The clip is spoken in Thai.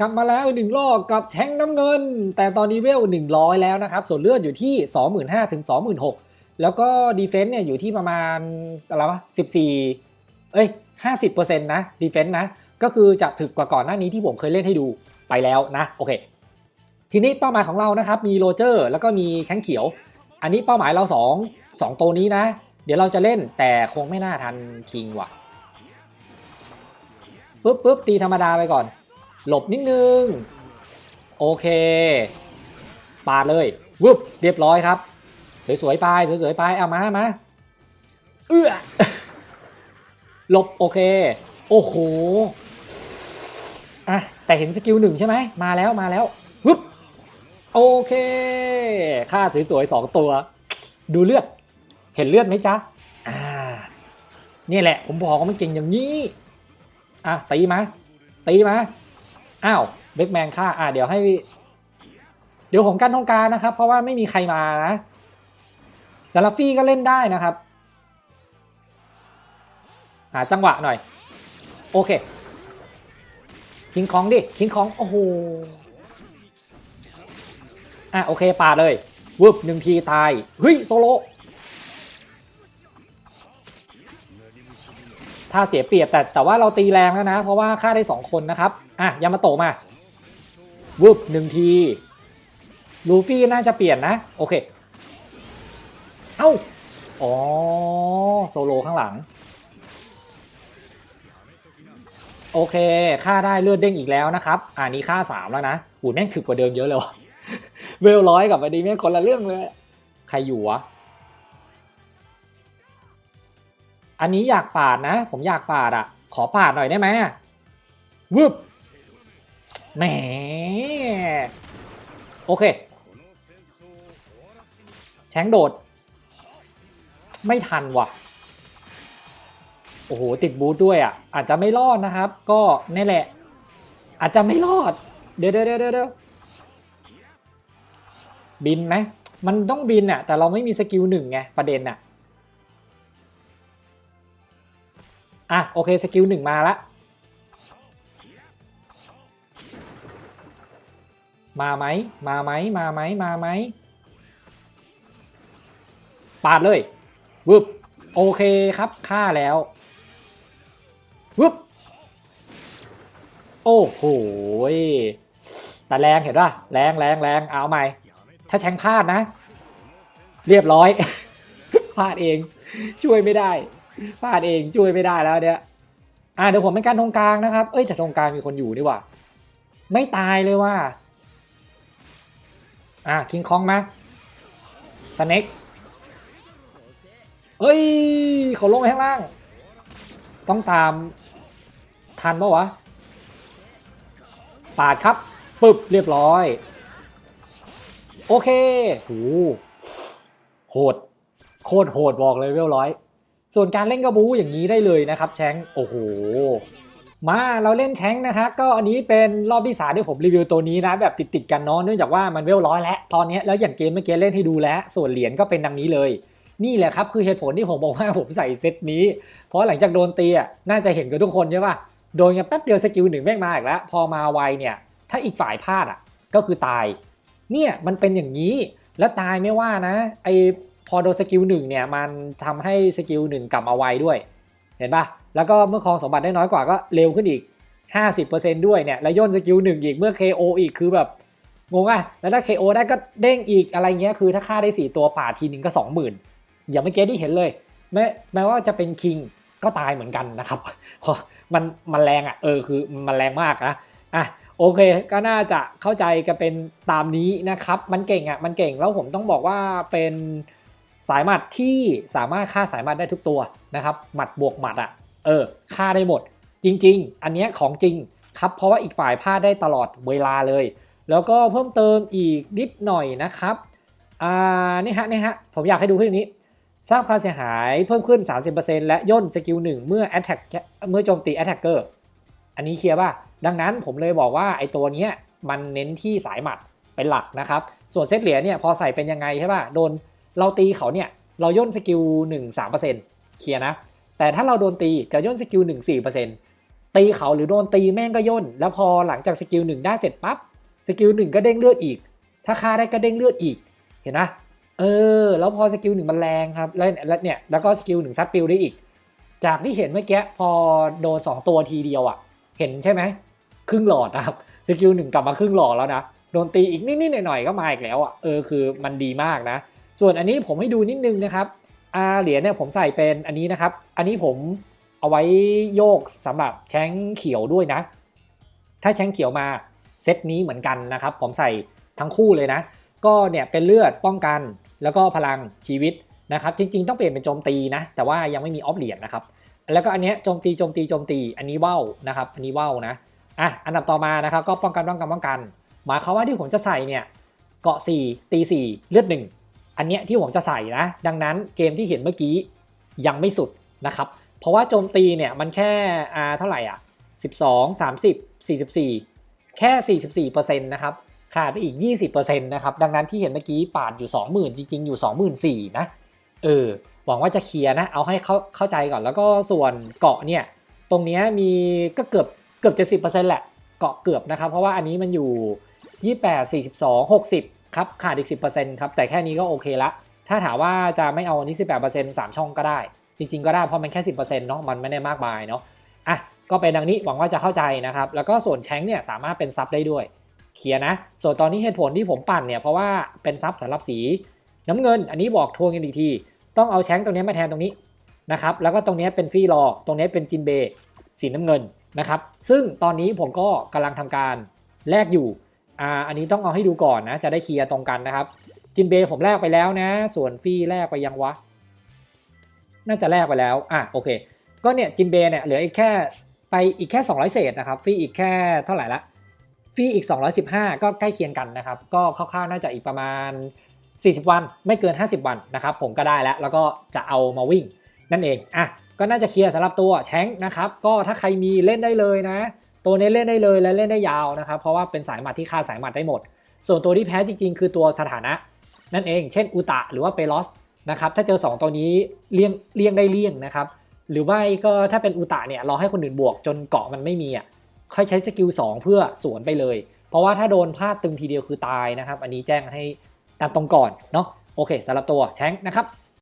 กลับมาแล้วหนึ่งรอบกับแชงน้ำเงิน แต่ตอนนี้เวล 100 แล้วนะครับ ส่วนเลือดอยู่ที่ 25,000ถึง26,000 แล้วก็ดีเฟนส์เนี่ยอยู่ที่ประมาณอะไรวะ14 เอ้ย 50%นะดีเฟนส์นะ ก็คือจะถึกกว่าก่อนหน้านี้ที่ผมเคยเล่นให้ดูไปแล้วนะ โอเค ทีนี้เป้าหมายของเรานะครับ มีโรเจอร์แล้วก็มีแชงเขียว อันนี้เป้าหมายเรา 2 2 ตัวนี้นะ เดี๋ยวเราจะเล่นแต่คงไม่น่าทันคิงว่ะปุ๊บปุ๊บตีธรรมดาไปก่อน หลบนิดนึง โอเค ปาดเลยวึบเรียบร้อยครับ สวยๆไปสวยๆไปเอามามาเอื้อหลบโอเค โอ้โหอะแต่เห็นสกิลหนึ่งใช่ไหมมาแล้วมาแล้ววึบโอเคค่าสวยๆสองตัว ดูเลือด เห็นเลือดไหมจ๊ะอ่านี่แหละ ผมบอกว่ามันเก่งอย่างนี้ อะตีมาตีมา อ้าวเบคแมนฆ่าอะเดี๋ยวให้ เดี๋ยวผมกันตรงกลารนะครับ เพราะว่าไม่มีใครมานะจาราฟี่ก็เล่นได้นะครับ หาจังหวะหน่อย โอเค คิงคองดิ คิงคอง โอ้โห อะโอเคปาดเลย วึบหนึ่งทีตาย เฮ้ย โซโล ถ้าเสียเปรียบแต่แต่ว่าเราตีแรงแล้วนะ เพราะว่าฆ่าได้ 2 คนนะครับ อะยามาโตมาวึบหนึ่งที ลูฟี่น่าจะเปลี่ยนนะ โอเค เอ้า อ๋อ โซโลข้างหลัง โอเคค่าได้เลือดเด้งอีกแล้วนะครับอ่านี้ค่า 3 แล้วนะหูแม่งถึกกว่าเดิมเยอะเลยวะเวลร้อยกับอันนี้แม่งคนละเรื่องเลย ใครอยู่วะ อันนี้อยากปาดนะ ผมอยากปาดอะ ขอปาดหน่อยได้ไหมวึบแหมโอเค แชงโดด ไม่ทันว่ะ โอ้โห ติดบูทด้วยอะ อาจจะไม่รอดนะครับ ก็นี่แหละ อาจจะไม่รอด เดี๋ยวเดี๋ยวเดี๋ยวเดี๋ยวบินไหมมันต้องบินอะ แต่เราไม่มีสกิลหนึ่งไงประเด็นอะ อะโอเคสกิลหนึ่งมาละ มาไหมมาไหมมาไหมมาไหมปาดเลยวึบโอเคครับฆ่าแล้ววึบโอ้โหแต่แรงเห็นป่ะแรงแรงแรงเอาใหม่ ถ้าแชงพลาดนะ เรียบร้อย พลาดเองช่วยไม่ได้ พลาดเองช่วยไม่ได้แล้วเนี่ยอ่าเดี๋ยวผมเป็นการตรงกลางนะครับ เอ้ยแต่ตรงกลางมีคนอยู่นี่ว่า ไม่ตายเลยว่าอ่าคิงคองมาสเน็กเอ้ยเขาลงไปข้างล่าง ต้องตามทันปะวะ ปาดครับปึ๊บเรียบร้อย โอเคโหโหด โคตรโหดบอกเลยเวลร้อย ส่วนการเล่นกระบูอย่างนี้ได้เลยนะครับแชงโอ้โหมาเราเล่นแชงนะครับก็อันนี้เป็นรอบที่สามที่ผมรีวิวตัวนี้นะแบบติดๆกันเนาะเนื่องจากว่ามันเวลร้อยแล้วตอนนี้แล้วอย่างเกมเมื่อกี้เล่นให้ดูแล้ว ส่วนเหรียญก็เป็นดังนี้เลย นี่แหละครับคือเหตุผลที่ผมบอกว่าผมใส่เซตนี้ เพราะหลังจากโดนตีอะน่าจะเห็นกันทุกคนใช่ป่ะโดนกันแป๊บเดียวสกิลหนึ่งแม่งมาอีกแล้วพอมาไวเนี่ยถ้าอีกฝ่ายพลาดอะก็คือตาย เนี่ยมันเป็นอย่างนี้แล้วตายไม่ว่านะไอ พอโดนสกิลหนึ่งเนี่ยมันทำให้สกิลหนึ่งกลับมาไวด้วย เห็นปะแล้วก็เมื่อครองสมบัติได้น้อยกว่าก็เร็วขึ้นอีก 50%ด้วยเนี่ยแล้วย่นสกิลหนึ่งอีกเมื่อ KO อีกคือแบบงงอะแล้วถ้า KO ได้ก็เด้งอีกอะไรเงี้ยคือถ้าฆ่าได้ 4 ตัวป่าทีนึงก็ 20,000 อย่างเมื่อกี้ที่เห็นเลย แม้แม้ว่าจะเป็นคิงก็ตายเหมือนกันนะครับเพราะมันมันแรงอะเออคือมันแรงมากนะอะโอเคก็น่าจะเข้าใจกันเป็นตามนี้นะครับ มันเก่งอะมันเก่งแล้วผมต้องบอกว่าเป็น สายหมัดที่สามารถฆ่าสายหมัดได้ทุกตัวนะครับหมัดบวกหมัดอะเออฆ่าได้หมด จริง ๆ อันเนี้ยของจริงครับเพราะว่าอีกฝ่ายพลาดได้ตลอดเวลาเลย แล้วก็เพิ่มเติมอีกนิดหน่อยนะครับอ่านี่ฮะนี่ฮะผมอยากให้ดูขึ้นนี้สร้างความเสียหายเพิ่มขึ้น 30%และย่นสกิล1เมื่อ attack เมื่อโจมตี attacker อันนี้เคลียร์ป่ะ ดังนั้นผมเลยบอกว่าไอ้ตัวเนี้ยมันเน้นที่สายหมัดเป็นหลักนะครับ ส่วนเซตเหรียญเนี่ยพอใส่เป็นยังไงใช่ป่ะ โดน เราตีเขาเนี่ยเราย่นสกิล1 3%เคลียร์นะ แต่ถ้าเราโดนตีจะย่นสกิล1 4%ตีเขาหรือโดนตีแม่งก็ย่น แล้วพอหลังจากสกิลหนึ่งได้เสร็จปั๊บสกิลหนึ่งก็เด้งเลือดอีก ถ้าฆ่าได้ก็เด้งเลือดอีก เห็นนะเออ แล้วพอสกิลหนึ่งมันแรงครับ แล้วเนี่ยแล้วก็สกิลหนึ่งซัดปิวได้อีก จากที่เห็นเมื่อกี้พอโดนสองตัวทีเดียวอะ่ะ เห็นใช่ไหมครึ่งหลอดนะครับสกิลหนึ่งกลับมาครึ่งหลอดแล้วนะ โดนตีอีกนิดๆหน่อยๆก็มาอีกแล้วอะ่ะเออคือมันดีมากนะ ส่วนอันนี้ผมให้ดูนิดนึงนะครับอาเหรียญเนี่ยผมใส่เป็นอันนี้นะครับ อันนี้ผมเอาไว้โยกสำหรับแช้งเขียวด้วยนะ ถ้าแช้งเขียวมาเซตนี้เหมือนกันนะครับ ผมใส่ทั้งคู่เลยนะ ก็เนี่ยเป็นเลือดป้องกันแล้วก็พลังชีวิตนะครับ จริง ๆ ต้องเปลี่ยนเป็นโจมตีนะ แต่ว่ายังไม่มีออฟเหรียญนะครับ แล้วก็อันเนี้ยโจมตีโจมตีโจมตีอันนี้ว่าวนะครับ อันนี้ว่าวนะอะอันดับต่อมานะครับก็ป้องกันป้องกันป้องกัน หมายความว่าที่ผมจะใส่เนี่ยเกาะ 4 ตี 4 เลือด1 อันเนี้ยที่ผมจะใส่นะ ดังนั้นเกมที่เห็นเมื่อกี้ยังไม่สุดนะครับ เพราะว่าโจมตีเนี่ยมันแค่อ่าเท่าไหร่อะ 12 30 44 แค่ 44%นะครับขาดไปอีก 20%นะครับดังนั้นที่เห็นเมื่อกี้ปาดอยู่ 20,000 จริง ๆ อยู่ 24,000นะเออหวังว่าจะเคลียร์นะ เอาให้เข้าเข้าใจก่อนแล้วก็ส่วนเกาะเนี่ย ตรงเนี้ยมีก็เกือบเกือบจะ10%แหละ เกาะเกือบนะครับ เพราะว่าอันนี้มันอยู่ 28 42 60 ครับขาดอีก 10%ครับ แต่แค่นี้ก็โอเคละ ถ้าถามว่าจะไม่เอาอันนี้ 18% 3 ช่องก็ได้ จริง ๆ ก็ได้เพราะมันแค่ 10%เนาะมันไม่ได้มากมายเนาะอะก็เป็นดังนี้หวังว่าจะเข้าใจนะครับ แล้วก็ส่วนแชงเนี่ยสามารถเป็นซับได้ด้วยเคลียร์นะ ส่วนตอนนี้เหตุผลที่ผมปั่นเนี่ยเพราะว่าเป็นซับสำหรับสี น้ำเงิน อันนี้บอกทวนกันอีกที ต้องเอาแชงตรงนี้มาแทนตรงนี้นะครับแล้วก็ตรงนี้เป็นฟรีรอตรงนี้เป็นจินเบสีน้ำเงินนะครับซึ่งตอนนี้ผมก็กำลังทำการแลกอยู่ อ่าอันนี้ต้องเอาให้ดูก่อนนะ จะได้เคลียร์ตรงกันนะครับ จินเบย์ผมแลกไปแล้วนะ ส่วนฟรีแลกไปยังวะ น่าจะแลกไปแล้วอะโอเค ก็เนี่ยจินเบย์เนี่ยเหลืออีกแค่ไปอีกแค่ 200 เศษนะครับฟรีอีกแค่เท่าไหร่ละฟรีอีก 215 ก็ใกล้เคียงกันนะครับ ก็คร่าวๆน่าจะอีกประมาณ 40 วันไม่เกิน 50 วันนะครับ ผมก็ได้แล้วแล้วก็จะเอามาวิ่งนั่นเองอะก็น่าจะเคลียร์สำหรับตัวแชงนะครับ ก็ถ้าใครมีเล่นได้เลยนะ ตัวนี้เล่นได้เลยและเล่นได้ยาวนะครับ เพราะว่าเป็นสายหมัดที่ฆ่าสายหมัดได้หมด ส่วนตัวที่แพ้จริง ๆ คือตัวสถานะ นั่นเอง เช่นอุตะหรือว่าเปโลสนะครับ ถ้าเจอ 2 ตัวนี้เลี่ยงเลี่ยงได้เลี่ยงนะครับ หรือไม่ก็ถ้าเป็นอุตะเนี่ยรอให้คนอื่นบวกจนเกาะมันไม่มีอะ ค่อยใช้สกิล2เพื่อสวนไปเลย เพราะว่าถ้าโดนพลาดตึงทีเดียวคือตายนะครับ อันนี้แจ้งให้ตามตรงก่อนเนาะ โอเคสำหรับตัวแชงนะครับ